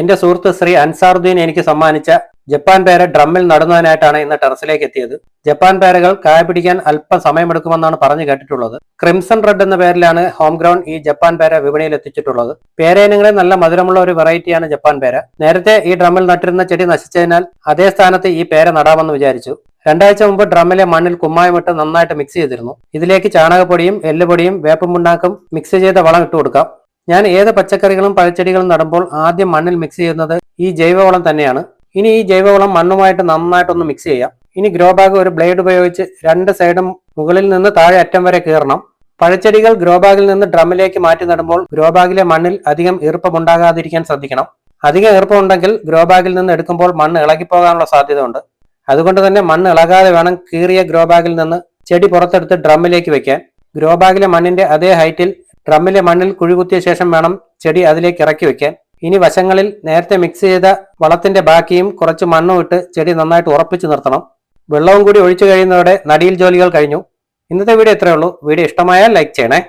എന്റെ സുഹൃത്ത് ശ്രീ അൻസാറുദ്ദീൻ എനിക്ക് സമ്മാനിച്ച ജപ്പാൻ പേര ഡ്രമ്മിൽ നടുന്നതിനായിട്ടാണ് ഇന്ന് ടെറസിലേക്ക് എത്തിയത്. ജപ്പാൻ പേരകൾ കായ പിടിക്കാൻ അല്പം സമയമെടുക്കുമെന്നാണ് പറഞ്ഞു കേട്ടിട്ടുള്ളത്. ക്രിംസൺ റെഡ് എന്ന പേരിലാണ് ഹോം ഗ്രൗണ്ട് ഈ ജപ്പാൻ പേര വിപണിയിൽ എത്തിച്ചിട്ടുള്ളത്. പേരയിനങ്ങളിൽ നല്ല മധുരമുള്ള ഒരു വെറൈറ്റിയാണ് ജപ്പാൻ പേര. നേരത്തെ ഈ ഡ്രമ്മിൽ നട്ടിരുന്ന ചെടി നശിച്ചതിനാൽ അതേ സ്ഥാനത്ത് ഈ പേര നടാമെന്ന് വിചാരിച്ചു. രണ്ടാഴ്ച മുമ്പ് ഡ്രമ്മിലെ മണ്ണിൽ കുമ്മായമിട്ട് നന്നായിട്ട് മിക്സ് ചെയ്തിരുന്നു. ഇതിലേക്ക് ചാണകപ്പൊടിയും എല്ലുപൊടിയും വേപ്പം പുണ്ണാക്കും മിക്സ് ചെയ്ത വളം ഇട്ട് കൊടുക്കാം ഞാൻ ഏത് പച്ചക്കറികളും പഴച്ചെടികളും നടുമ്പോൾ ആദ്യം മണ്ണിൽ മിക്സ് ചെയ്യുന്നത് ഈ ജൈവവളം തന്നെയാണ്. ഇനി ഈ ജൈവവളം മണ്ണുമായിട്ട് നന്നായിട്ടൊന്ന് മിക്സ് ചെയ്യാം. ഇനി ഗ്രോ ബാഗ് ഒരു ബ്ലേഡ് ഉപയോഗിച്ച് രണ്ട് സൈഡും മുകളിൽ നിന്ന് താഴെ അറ്റം വരെ കീറണം. പഴച്ചെടികൾ ഗ്രോ ബാഗിൽ നിന്ന് ഡ്രമ്മിലേക്ക് മാറ്റി നടുമ്പോൾ ഗ്രോ ബാഗിലെ മണ്ണിൽ അധികം ഈർപ്പമുണ്ടാകാതിരിക്കാൻ ശ്രദ്ധിക്കണം. അധികം ഈർപ്പമുണ്ടെങ്കിൽ ഗ്രോ ബാഗിൽ നിന്ന് എടുക്കുമ്പോൾ മണ്ണ് ഇളകിപ്പോകാനുള്ള സാധ്യത ഉണ്ട് അതുകൊണ്ട് തന്നെ മണ്ണ് ഇളകാതെ വേണം കീറിയ ഗ്രോ ബാഗിൽ നിന്ന് ചെടി പുറത്തെടുത്ത് ഡ്രമ്മിലേക്ക് വെക്കാൻ. ഗ്രോ ബാഗിലെ മണ്ണിന്റെ അതേ ഹൈറ്റിൽ ഡ്രമ്മിലെ മണ്ണിൽ കുഴികുത്തിയ ശേഷം വേണം ചെടി അതിലേക്ക് ഇറക്കി വെക്കാൻ. ഇനി വശങ്ങളിൽ നേരത്തെ മിക്സ് ചെയ്ത വളത്തിന്റെ ബാക്കിയും കുറച്ച് മണ്ണും ഇട്ട് ചെടി നന്നായിട്ട് ഉറപ്പിച്ചു നിർത്തണം. വെള്ളവും കൂടി ഒഴിച്ചു കഴിയുന്നതോടെ നടിയിൽ ജോലികൾ കഴിഞ്ഞു. ഇന്നത്തെ വീഡിയോ ഇത്രയേ ഉള്ളൂ. വീഡിയോ ഇഷ്ടമായാൽ ലൈക്ക് ചെയ്യണേ.